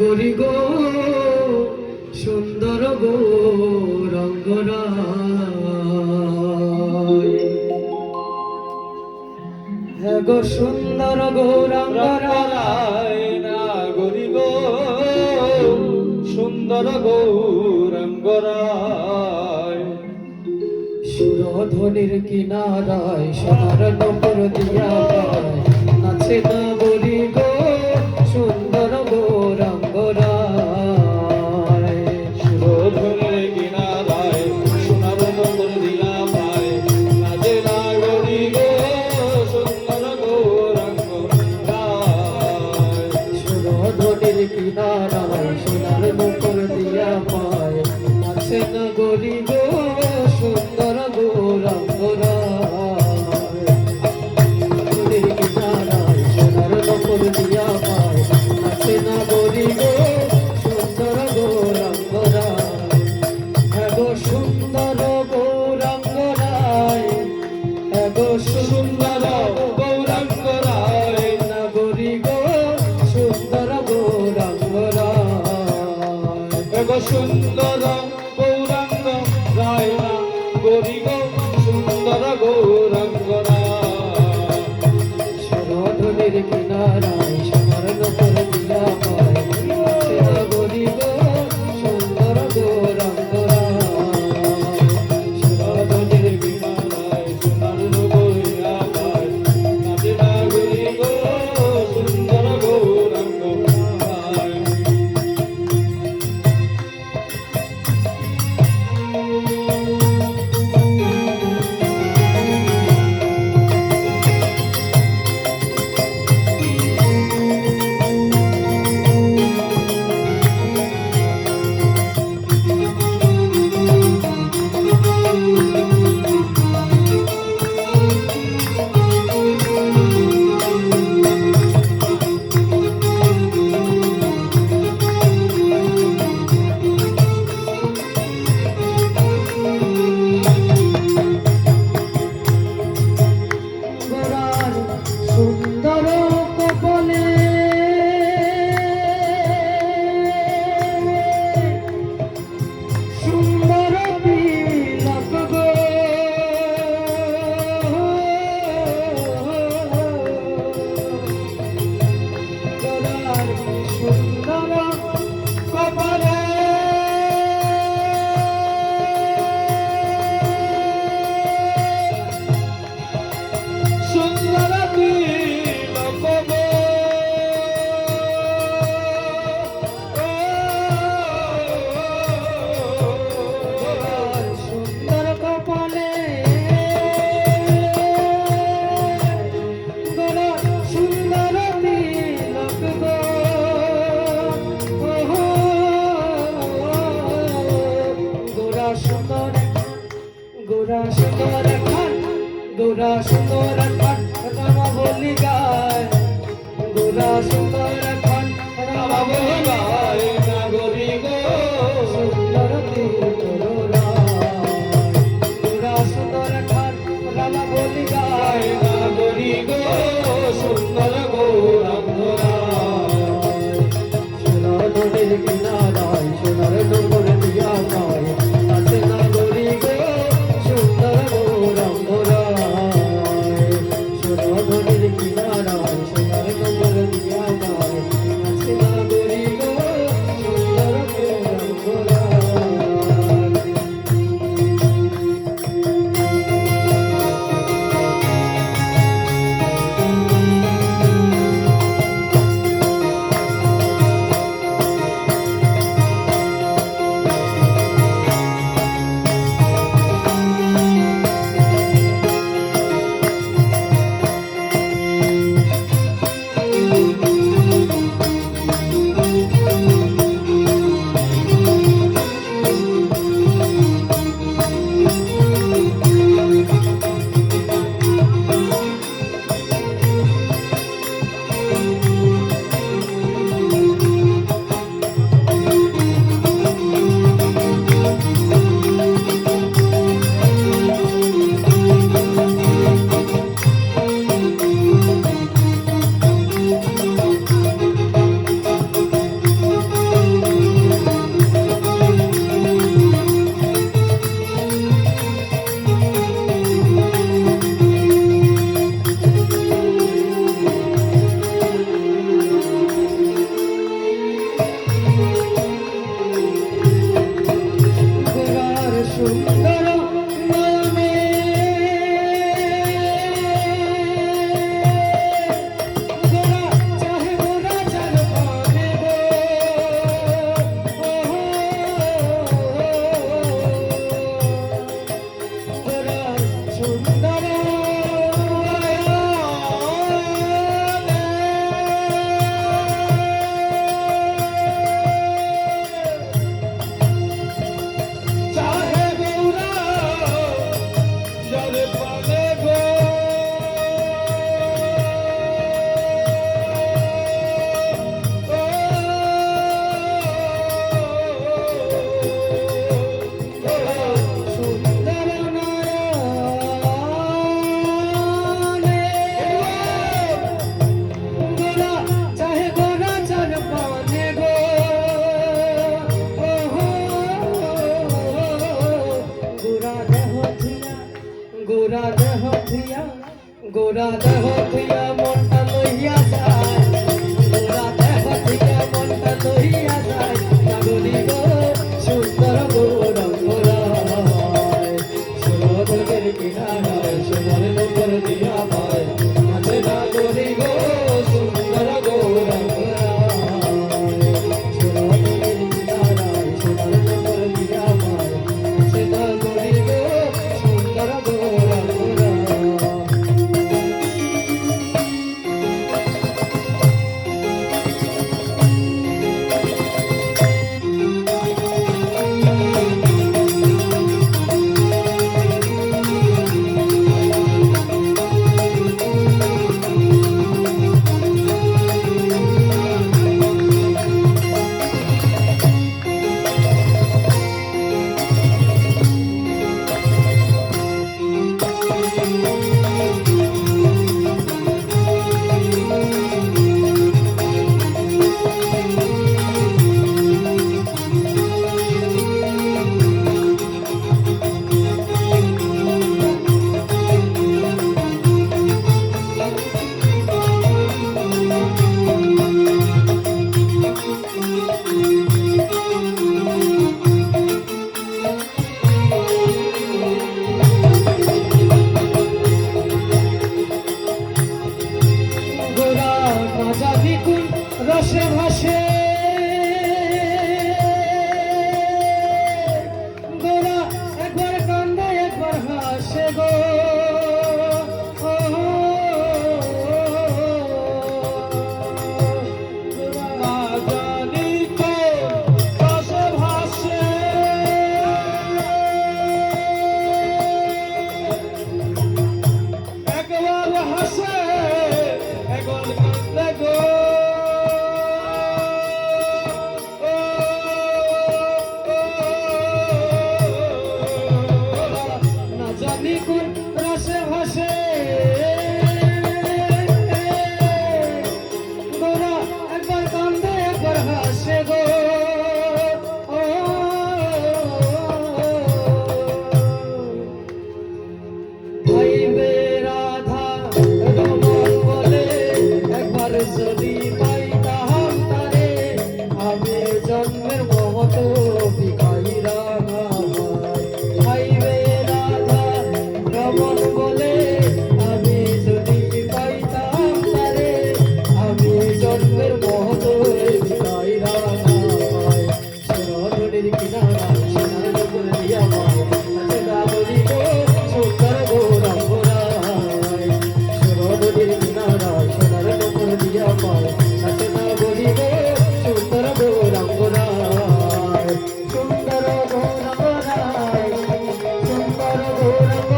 নগরী গো, সুন্দর গো রঙ্গরা সুন্দর গো রঙ্গরায় নাগরী সুন্দর গো রঙ্গরায় সুরধ্বনির কিনারায় সোনার নম্বর দিয়া নাচে না সুন্দর সুন্দর বলি গায় সুন্দর देह সুন্দর